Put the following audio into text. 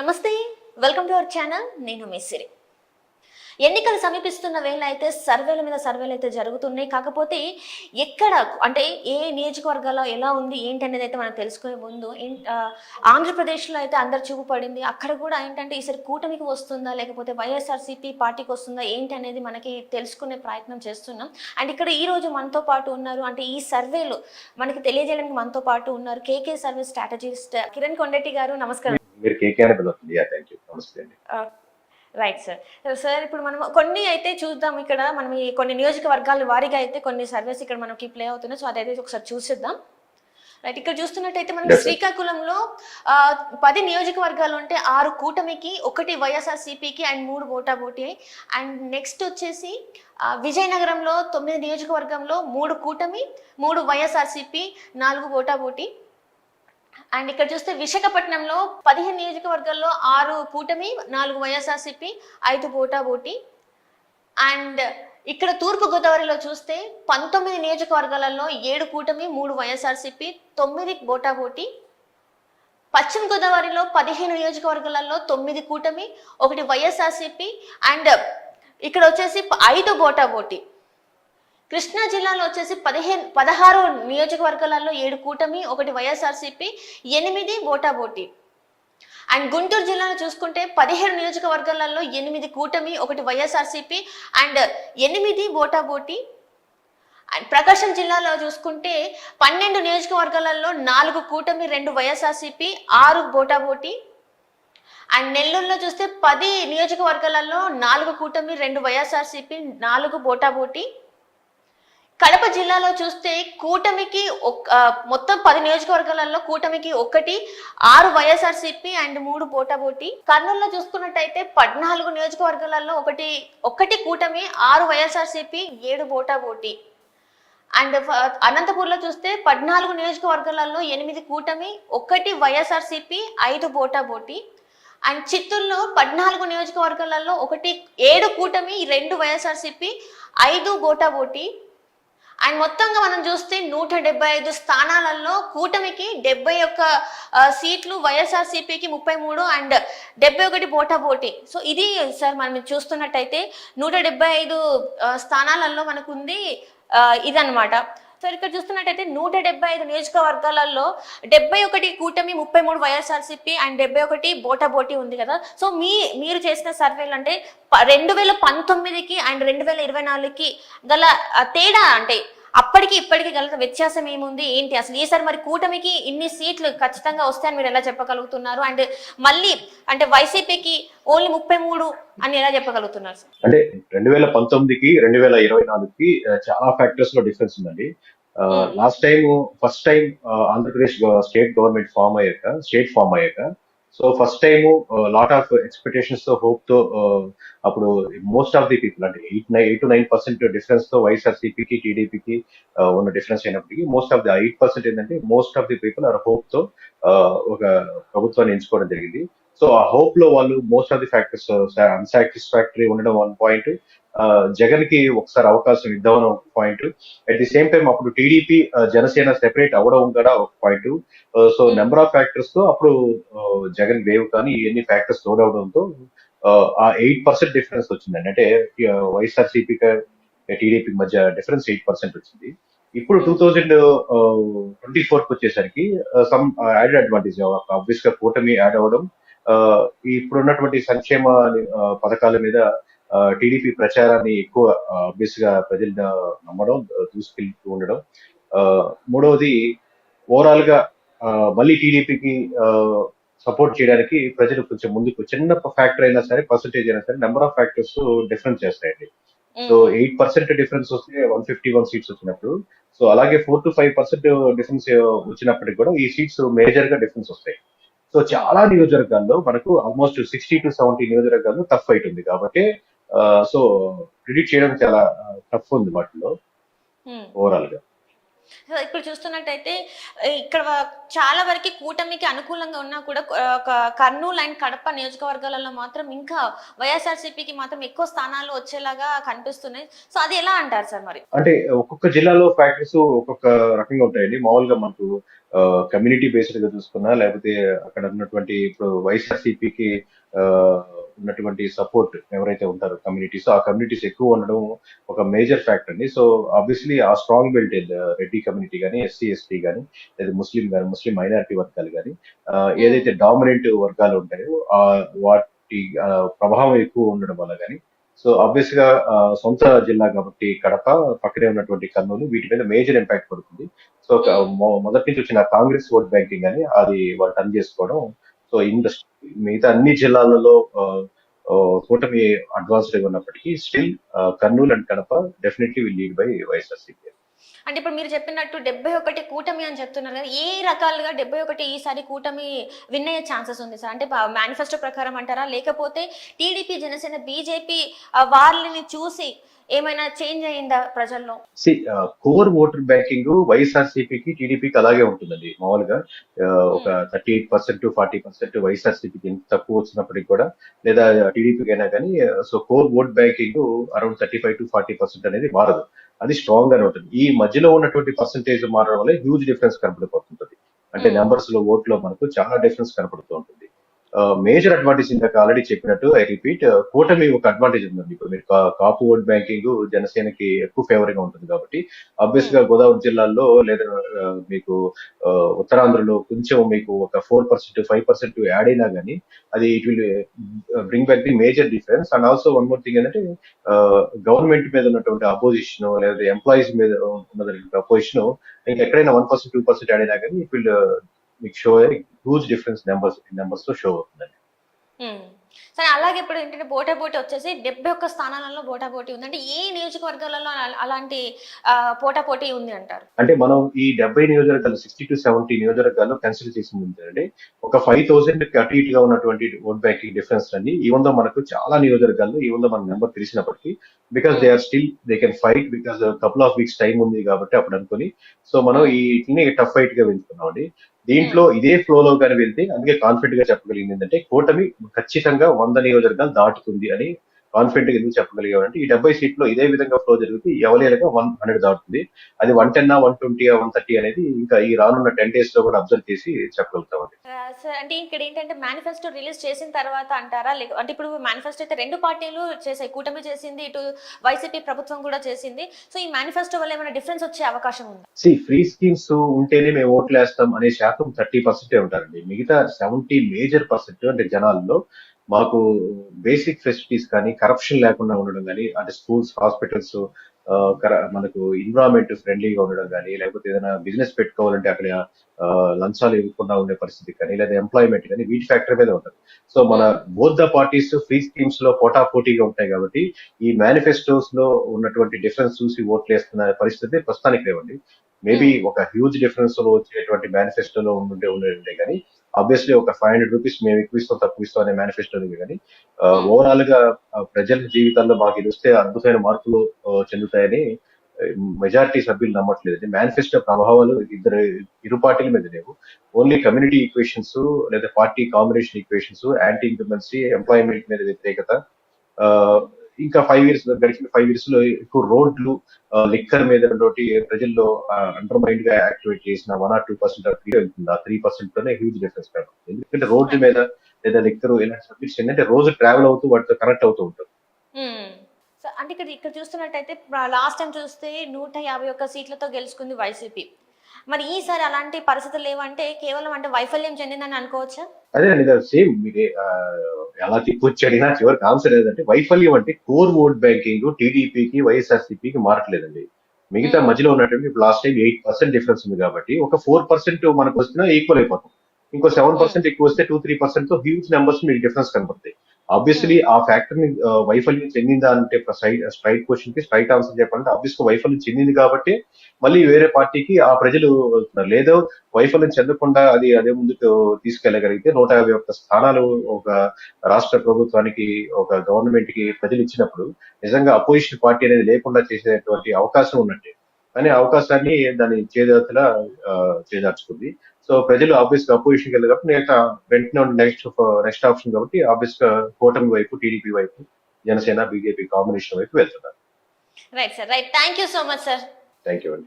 నమస్తే welcome to our channel నేను మిస్సిరి ఎన్నికలు సమీపిస్తున్న వేళ అయితే సర్వేల మీద సర్వేలు అయితే జరుగుతున్నాయి. కాకపోతే ఎక్కడ అంటే ఏ నియోజకవర్గాల్లో ఎలా ఉంది ఏంటి అనేది అయితే మనం తెలుసుకునే ముందు ఆంధ్రప్రదేశ్లో అయితే అందరు చూపు పడింది. అక్కడ కూడా ఏంటంటే ఈసారి కూటమికి వస్తుందా లేకపోతే వైఎస్ఆర్సీపీ పార్టీకి వస్తుందా ఏంటి అనేది మనకి తెలుసుకునే ప్రయత్నం చేస్తున్నాం. అండ్ ఇక్కడ ఈ రోజు మనతో పాటు ఉన్నారు అంటే ఈ సర్వేలు మనకి తెలియజేయడానికి మనతో పాటు ఉన్నారు KK survey strategist Kiran Kondetti garu. నమస్కారం. మీరు కేకే అని పిలుస్తుంది యా థ్యాంక్ యూ నమస్తే అండి. రైట్ సార్ సార్ ఇప్పుడు మనం కొన్ని అయితే చూద్దాం ఇక్కడ. మనం ఈ కొన్ని నియోజకవర్గాల వారీగా అయితే కొన్ని సర్వేస్ ఇక్కడ మనకి ప్లే అవుతున్నాయి. సో అదైతే ఒకసారి చూసిద్దాం. రైట్ ఇక్కడ చూస్తున్నట్టయితే మనం. శ్రీకాకుళంలో పది నియోజకవర్గాలు ఉంటే ఆరు కూటమికి ఒకటి వైఎస్ఆర్ సిపికి అండ్ మూడు ఓటా పోటీ. అండ్ నెక్స్ట్ వచ్చేసి విజయనగరంలో తొమ్మిది నియోజకవర్గంలో మూడు కూటమి మూడు వైఎస్ఆర్ సిపి నాలుగు ఓటా పోటీ. అండ్ ఇక్కడ చూస్తే విశాఖపట్నంలో పదిహేను నియోజకవర్గాల్లో ఆరు కూటమి నాలుగు వైఎస్ఆర్సిపి ఐదు పోటా పోటీ. అండ్ ఇక్కడ తూర్పు గోదావరిలో చూస్తే పంతొమ్మిది నియోజకవర్గాలలో ఏడు కూటమి మూడు వైఎస్ఆర్సిపి తొమ్మిది బోటా పోటీ. పశ్చిమ గోదావరిలో పదిహేను నియోజకవర్గాలలో తొమ్మిది కూటమి ఒకటి వైఎస్ఆర్సిపి అండ్ ఇక్కడ వచ్చేసి ఐదు బోటా పోటీ. కృష్ణా జిల్లాలో వచ్చేసి పదిహేను పదహారు నియోజకవర్గాలలో ఏడు కూటమి ఒకటి వైఎస్ఆర్సీపీ ఎనిమిది బోటాబోటి అండ్ గుంటూరు జిల్లాలో చూసుకుంటే పదిహేడు నియోజకవర్గాలలో ఎనిమిది కూటమి ఒకటి వైఎస్ఆర్సీపీ అండ్ ఎనిమిది బోటాబోటి అండ్ ప్రకాశం జిల్లాలో చూసుకుంటే పన్నెండు నియోజకవర్గాలలో నాలుగు కూటమి రెండు వైఎస్ఆర్సీపీ ఆరు బోటాబోటి అండ్ నెల్లూరులో చూస్తే పది నియోజకవర్గాలలో నాలుగు కూటమి రెండు వైఎస్ఆర్సీపీ నాలుగు బోటాబోటి కడప జిల్లాలో చూస్తే కూటమికి ఒక మొత్తం పది నియోజకవర్గాలలో కూటమికి ఒకటి ఆరు వైఎస్ఆర్సీపీ అండ్ మూడు పోటాపోటీ కర్నూలులో చూసుకున్నట్టయితే పద్నాలుగు నియోజకవర్గాలలో ఒకటి ఒకటి కూటమి ఆరు వైఎస్ఆర్సీపీ ఏడు పోటాపోటీ అండ్ అనంతపూర్లో చూస్తే పద్నాలుగు నియోజకవర్గాలలో ఎనిమిది కూటమి ఒకటి వైఎస్ఆర్సీపీ ఐదు పోటాపోటీ అండ్ చిత్తూరులో పద్నాలుగు నియోజకవర్గాలలో ఒకటి ఏడు కూటమి రెండు వైఎస్ఆర్సీపీ ఐదు పోటాపోటీ అండ్ మొత్తంగా మనం చూస్తే నూట డెబ్బై ఐదు స్థానాలలో కూటమికి డెబ్బై ఒక్క సీట్లు వైఎస్ఆర్సీపీకి ముప్పై మూడు అండ్ డెబ్బై ఒకటి బోటా పోటీ. సో ఇది సార్ మనం చూస్తున్నట్టయితే నూట డెబ్బై ఐదు స్థానాలలో మనకు ఉంది ఇదన్నమాట. సో ఇక్కడ చూస్తున్నట్టయితే నూట డెబ్బై ఐదు నియోజకవర్గాలలో డెబ్బై ఒకటి కూటమి ముప్పై మూడు వైఎస్ఆర్సీపీ అండ్ డెబ్బై ఒకటి బోటాబోటీ ఉంది కదా. సో మీ మీరు చేసిన సర్వేలు అంటే రెండు వేల పంతొమ్మిదికి అండ్ రెండు వేల ఇరవై నాలుగుకి గల తేడా అంటే అప్పటికి ఇప్పటికి గల వ్యత్యాసం ఏముంది? ఏంటి? అసలు ఈసారి మరి కూటమికి ఇన్ని సీట్లు ఖచ్చితంగా వస్తాయని మీరు ఎలా చెప్పగలుగుతున్నారు? అండ్ మళ్ళీ అంటే వైసీపీకి ఓన్లీ ముప్పై మూడు అని ఎలా చెప్పగలుగుతున్నారు సార్? అంటే రెండు వేల పంతొమ్మిదికి రెండు వేల ఇరవై నాలుగుకి చాలా ఫ్యాక్టర్స్లో డిఫరెన్స్ ఉందండి. Last time first time Andhra Pradesh state government form అయ్యాక స్టేట్ ఫామ్ అయ్యాక so first time lot of ఎక్స్పెక్టేషన్స్తో హోప్తో అప్పుడు మోస్ట్ ఆఫ్ ది పీపుల్ అంటే eight nine eight to nine percent డిఫరెన్స్తో వైఎస్ఆర్సీపీకి టీడీపీకి ఉన్న డిఫరెన్స్ అయినప్పటికీ most of the eight percent ఏంటంటే most of the people are హోప్తో ఒక ప్రభుత్వాన్ని ఎంచుకోవడం జరిగింది. సో ఆ హోప్లో వాళ్ళు most of the factors unsatisfactory ఉండడం వన్ పాయింట్ జగన్కి ఒకసారి అవకాశం ఇద్దామని ఒక point. At the same time అప్పుడు టీడీపీ జనసేన సెపరేట్ అవ్వడం కూడా ఒక పాయింట్. సో. నెంబర్ ఆఫ్ ఫ్యాక్టర్స్తో అప్పుడు జగన్ వేవ్ కానీ ఇవన్నీ ఫ్యాక్టర్స్ తోడవడంతో uh, ఆ ఎయిట్ పర్సెంట్ డిఫరెన్స్ వచ్చిందండి. అంటే వైఎస్ఆర్సీపీ టీడీపీ మధ్య డిఫరెన్స్ ఎయిట్ పర్సెంట్ వచ్చింది. ఇప్పుడు టూ థౌజండ్ ట్వంటీ ఫోర్కి వచ్చేసరికి సమ్ యాడెడ్ అడ్వాంటేజ్ ఆబ్వియస్గా కూటమి యాడ్ అవ్వడం ఇప్పుడు ఉన్నటువంటి సంక్షేమ పథకాల మీద టీడీపీ ప్రచారాన్ని ఎక్కువ ఆబ్వియస్గా ప్రజలు నమ్మడం దూసుకెళ్తూ ఉండడం. మూడవది ఓవరాల్గా మళ్ళీ టీడీపీకి సపోర్ట్ చేయడానికి ప్రజలు కొంచెం ముందుకు చిన్న ఫ్యాక్టర్ అయినా సరే పర్సంటేజ్ అయినా సరే నెంబర్ ఆఫ్ ఫ్యాక్టర్స్ డిఫరెన్స్ చేస్తాయండి. సో ఎయిట్ పర్సెంట్ డిఫరెన్స్ వస్తే వన్ ఫిఫ్టీ వన్ సీట్స్ వచ్చినప్పుడు సో అలాగే four to five percent difference వచ్చినప్పటికి కూడా ఈ సీట్స్ మేజర్గా డిఫరెన్స్ వస్తాయి. సో చాలా నియోజకవర్గాల్లో మనకు ఆల్మోస్ట్ సిక్స్టీ టు సెవెంటీ నియోజకవర్గాల్లో టఫ్ ఫైట్ ఉంది. కాబట్టి సో ప్రిడిక్ట్ చేయడం చాలా టఫ్ ఉంది వాటిలో. Hmm. ఓవరాల్గా సో ఇప్పుడు చూస్తున్నట్టయితే ఇక్కడ చాలా వరకు కూటమికి అనుకూలంగా ఉన్నా కూడా కర్నూలు అండ్ కడప నియోజకవర్గాలలో మాత్రం ఇంకా వైఎస్ఆర్సీపీకి మాత్రం ఎక్కువ స్థానాలు వచ్చేలాగా కనిపిస్తున్నాయి. సో అది ఎలా అంటారు సార్ మరి? అంటే ఒక్కొక్క జిల్లాలో ఫ్యాక్టరీస్ ఒక్కొక్క రకంగా ఉంటాయండి. మామూలుగా మనకు కమ్యూనిటీ బేస్డ్గా చూసుకున్నా లేకపోతే అక్కడ ఉన్నటువంటి ఇప్పుడు వైఎస్ఆర్సీపీకి ఉన్నటువంటి సపోర్ట్ ఎవరైతే ఉంటారో కమ్యూనిటీస్ ఆ కమ్యూనిటీస్ ఎక్కువ ఉండడం ఒక మేజర్ ఫ్యాక్టర్ అండి. సో ఆబ్వియస్లీ ఆ స్ట్రాంగ్ బెల్ట్ రెడ్డి కమ్యూనిటీ కానీ ఎస్సీ ఎస్టీ కానీ లేదా ముస్లిం కానీ ముస్లిం మైనారిటీ వర్గాలు కానీ ఏదైతే డామినెంట్ వర్గాలు ఉంటాయో ఆ వాటి ప్రభావం ఎక్కువ ఉండడం వల్ల కానీ సో ఆబ్వియస్గా సొంత జిల్లా కాబట్టి కడప పక్కనే ఉన్నటువంటి కర్నూలు వీటి మీద మేజర్ ఇంపాక్ట్ పడుతుంది. సో మొ- మొదటి నుంచి వచ్చిన కాంగ్రెస్ ఓట్ బ్యాంకింగ్ అని అది వాళ్ళు టర్న్ చేసుకోవడం సో ఇండస్ట్రీ మిగతా అన్ని జిల్లాలలో కూటమి అడ్వాన్స్డ్గా ఉన్నప్పటికీ still Kurnool and Kadapa definitely will lead by YSRCP అంటే ఇప్పుడు మీరు చెప్పినట్టు డెబ్బై ఒకటి కూటమి అని చెప్తున్నారు కదా ఏ రకాలుగా డెబ్బై ఒకటి ఈసారి కూటమి విన్ అయ్యే ఛాన్సెస్ ఉంది సార్? అంటే మేనిఫెస్టో ప్రకారం అంటారా? లేకపోతే టీడీపీ జనసేన బీజేపీ వాళ్ళని చూసి ఏమైనా చేంజ్ అయిందా ప్రజల్లో? సి కోర్ ఓటర్ బ్యాంకింగ్ వైఎస్ఆర్సీపీకి టీడీపీకి అలాగే ఉంటుందండి. మామూలుగా ఆ, ఒక thirty eight percent forty percent వైఎస్ఆర్సీపీకి ఎంత తక్కువ వచ్చినప్పటికి కూడా లేదా టీడీపీకి అయినా కానీ so core vote banking around thirty five to forty percent అనేది మారదు. అది స్ట్రాంగ్ గానే ఉంటుంది. ఈ మధ్యలో ఉన్నటువంటి పర్సంటేజ్ మారడం వల్ల హ్యూజ్ డిఫరెన్స్ కనపడిపోతుంటుంది. అంటే Hmm. నెంబర్స్లో ఓట్లో మనకు చాలా డిఫరెన్స్ కనపడుతూ ఉంటుంది. మేజర్ అడ్వాంటేజ్ ఇందాక ఆల్రెడీ చెప్పినట్టు ఐ రిపీట్ కూటమి ఒక అడ్వాంటేజ్ ఉందండి. ఇప్పుడు మీరు కాపు ఓట్ బ్యాంకింగ్ జనసేనకి ఎక్కువ ఫేవర్గా ఉంటుంది కాబట్టి అబ్వియస్గా గోదావరి జిల్లాల్లో లేదా మీకు ఉత్తరాంధ్రలో కొంచెం మీకు ఒక four percent five percent add అయినా కానీ అది it will bring back the major difference and also one more thing ఏంటంటే గవర్నమెంట్ మీద ఉన్నటువంటి అపోజిషన్ లేదా ఎంప్లాయీస్ మీద ఉన్నటువంటి అపోజిషన్ ఇంకా ఎక్కడైనా one percent two percent add అయినా కానీ ఇట్ విల్ మీకు షో హ్యూజ్ డిఫరెన్స్ నెంబర్స్ నెంబర్స్తో షో అవుతుందండి. సరే అలాగే ఇప్పుడు ఏంటంటే బోటా పోటీ వచ్చేసి డెబ్బై ఒక్క స్థానాలలో బోటా పోటీ ఉంది. అంటే ఏ నియోజకవర్గాలలో అలా- అలాంటి పోటా పోటీ ఉంది అంటారు? అంటే మనం ఈ డెబ్బై నియోజకవర్గాలు సిక్స్టీ టు సెవెంటీ నియోజకవర్గాల్లో కన్సిడర్ చేసింది ఏంటంటే ఒక ఫైవ్ థౌసండ్ అటు ఇటుగా ఉన్నటువంటి ఓట్ బ్యాంకింగ్ డిఫరెన్స్ అండి ఈవెన్ దో మనకు చాలా నియోజకవర్గాల్లో ఈవెన్ దో మన నెంబర్ తెలిసినప్పటికీ because they are still they can fight because couple of weeks time ఉంది కాబట్టి అప్పుడు అనుకుని సో మనం ఈ టఫ్ ఫైట్గా వెళ్తున్నామండి దీంట్లో ఇదే ఫ్లో లో కానీ వెళ్తే అందుకే కాన్ఫిడెంట్గా చెప్పగలిగింది ఏంటంటే కూటమి ఖచ్చితంగా వంద నియోజకవర్గాలు దాటుతుంది అని కాన్ఫిడెంట్గా ఎందుకు చెప్పగలిగామంటే ఈ డెబ్బై సీట్లో ఇదే విధంగా ఫ్లో జరిగితే ఎవరైనా వన్ హండ్రెడ్ దాటుతుంది. అది one ten one twenty one thirty అనేది ఇంకా ఈ రానున్న టెన్ డేస్లో కూడా అబ్జర్వ్ చేసి సార్ అంటే ఇక్కడ ఏంటంటే మేనిఫెస్టో రిలీజ్ చేసిన తర్వాత అంటారా? అంటే ఇప్పుడు మేనిఫెస్టో అయితే రెండు పార్టీలు చేసాయి కూటమి చేసింది ఇటు వైసీపీ ప్రభుత్వం కూడా చేసింది. సో ఈ మేనిఫెస్టో వల్ల ఏమైనా డిఫరెన్స్ వచ్చే అవకాశం ఉందా? సి ఫ్రీ స్కీమ్స్ ఉంటేనే మేము ఓట్లు వేస్తాం అనే శాతం థర్టీ పర్సెంటే ఉంటారండి. మిగతా సెవెంటీ మేజర్ పర్సెంట్ అంటే జనాల్లో మాకు బేసిక్ ఫెసిలిటీస్ కానీ కరప్షన్ లేకుండా ఉండడం కానీ అంటే స్కూల్స్ హాస్పిటల్స్ మనకు ఎన్విరాన్మెంట్ ఫ్రెండ్లీగా ఉండడం కానీ లేకపోతే ఏదైనా బిజినెస్ పెట్టుకోవాలంటే అక్కడ లంచాలు ఇవ్వకుండా ఉండే పరిస్థితి కానీ లేదా ఎంప్లాయ్మెంట్ కానీ వీటి ఫ్యాక్టర్ మీద ఉంటుంది. సో మన బోత్ ద పార్టీస్ ఫ్రీ స్కీమ్స్లో పోటా పోటీగా ఉంటాయి కాబట్టి ఈ మేనిఫెస్టోస్లో ఉన్నటువంటి డిఫరెన్స్ చూసి ఓట్లు వేస్తున్న పరిస్థితి ప్రస్తుతానికి లేవండి. మేబీ ఒక హ్యూజ్ డిఫరెన్స్లో వచ్చేటువంటి మేనిఫెస్టోలో ఉండే ఉండే కానీ ఆబ్వియస్లీ ఒక ఫైవ్ హండ్రెడ్ రూపీస్ మేము ఎక్కువ ఇస్తాం తక్కువ ఇస్తాం అనే మేనిఫెస్టో కానీ ఓవరాల్గా ఆ, ప్రజల జీవితాల్లో మాకు ఇది వస్తే అద్భుతమైన మార్పులు చెందుతాయని మెజారిటీ సభ్యులు నమ్మట్లేదు. మేనిఫెస్టో ప్రభావాలు ఇద్దరు ఇరు పార్టీల మీద లేవు. ఓన్లీ కమ్యూనిటీ ఈక్వేషన్స్ లేదా party combination equations anti incumbency employment మీద వ్యతిరేకత ఇంకా ఫైవ్ ఇయర్స్ గడిచిన ఫైవ్ ఇయర్స్లో ఎక్కువ రోడ్లు లిక్కర్ మీద ప్రజల్లో అండర్ మైండ్గా యాక్టివేట్ చేసిన one or two percent three వెళ్తుంది. ఆ త్రీ పర్సెంట్లోనే హ్యూజ్ డిఫరెన్స్ కాదు ఎందుకంటే రోడ్ల మీద లేదా లిక్కర్ ఇలాంటి సబ్జెక్ట్స్ ఏంటంటే రోజు ట్రావెల్ అవుతూ వాటితో కనెక్ట్ అవుతూ ఉంటుంది అంటే ఇక్కడ ఇక్కడ చూస్తున్నట్టయితే లాస్ట్ టైం చూస్తే నూట యాభై ఒక్క సీట్లతో గెలుచుకుంది వైసీపీ మరి ఈసారి అలాంటి పరిస్థితులు లేవంటే కేవలం అంటే వైఫల్యం చెందిందని అనుకోవచ్చా? అదే అండి సేమ్. మీరు ఎలా తిప్పొచ్చి అడిగినా చివరికి ఆన్సర్ ఏదంటే వైఫల్యం అంటే కోర్ ఓట్ బ్యాంకింగ్ టీడీపీకి వైఎస్ఆర్సీపీకి మారట్లేదండి. మిగతా Hmm. మధ్యలో ఉన్నటువంటి ఇప్పుడు last time eight percent difference ఉంది కాబట్టి ఒక ఫోర్ పర్సెంట్ మనకు వస్తున్నా ఈక్వల్ అయిపోతాం. ఇంకో సెవెన్ పర్సెంట్ ఎక్కువ వస్తే టూ త్రీ పర్సెంట్తో హ్యూజ్ నెంబర్స్ మీకు డిఫరెన్స్ కనపడతాయి. ఆబ్వియస్లీ ఆ ఫ్యాక్టర్ని వైఫల్యం చెందిందా అంటే స్ట్రైట్ క్వశ్చన్కి స్ట్రైట్ ఆన్సర్ చెప్పాలంటే ఆబ్వియస్ వైఫల్యం చెందింది కాబట్టి మళ్ళీ వేరే పార్టీకి ఆ ప్రజలు లేదో వైఫల్యం చెందకుండా అది అదే ముందుకు తీసుకెళ్ళగలిగితే నూట యాభై ఒక్క స్థానాలు ఒక రాష్ట్ర ప్రభుత్వానికి ఒక గవర్నమెంట్కి ప్రజలు ఇచ్చినప్పుడు నిజంగా అపోజిషన్ పార్టీ అనేది లేకుండా చేసేటువంటి అవకాశం ఉన్నట్టే కానీ అవకాశాన్ని దాని చేదతలా చేదార్చుకుంది సో ప్రజలు ఆబ్వియస్గా అపోజిషన్ వెళ్ళి కాబట్టి నేను వెంటనే నెక్స్ట్ నెక్స్ట్ ఆప్షన్ కాబట్టి ఆబ్వియస్గా కూటమి వైపు టీడీపీ వైపు జనసేన బీజేపీ కాంబినేషన్ వైపు వెళ్తున్నారు. Right sir right thank you so much sir thank you అండి.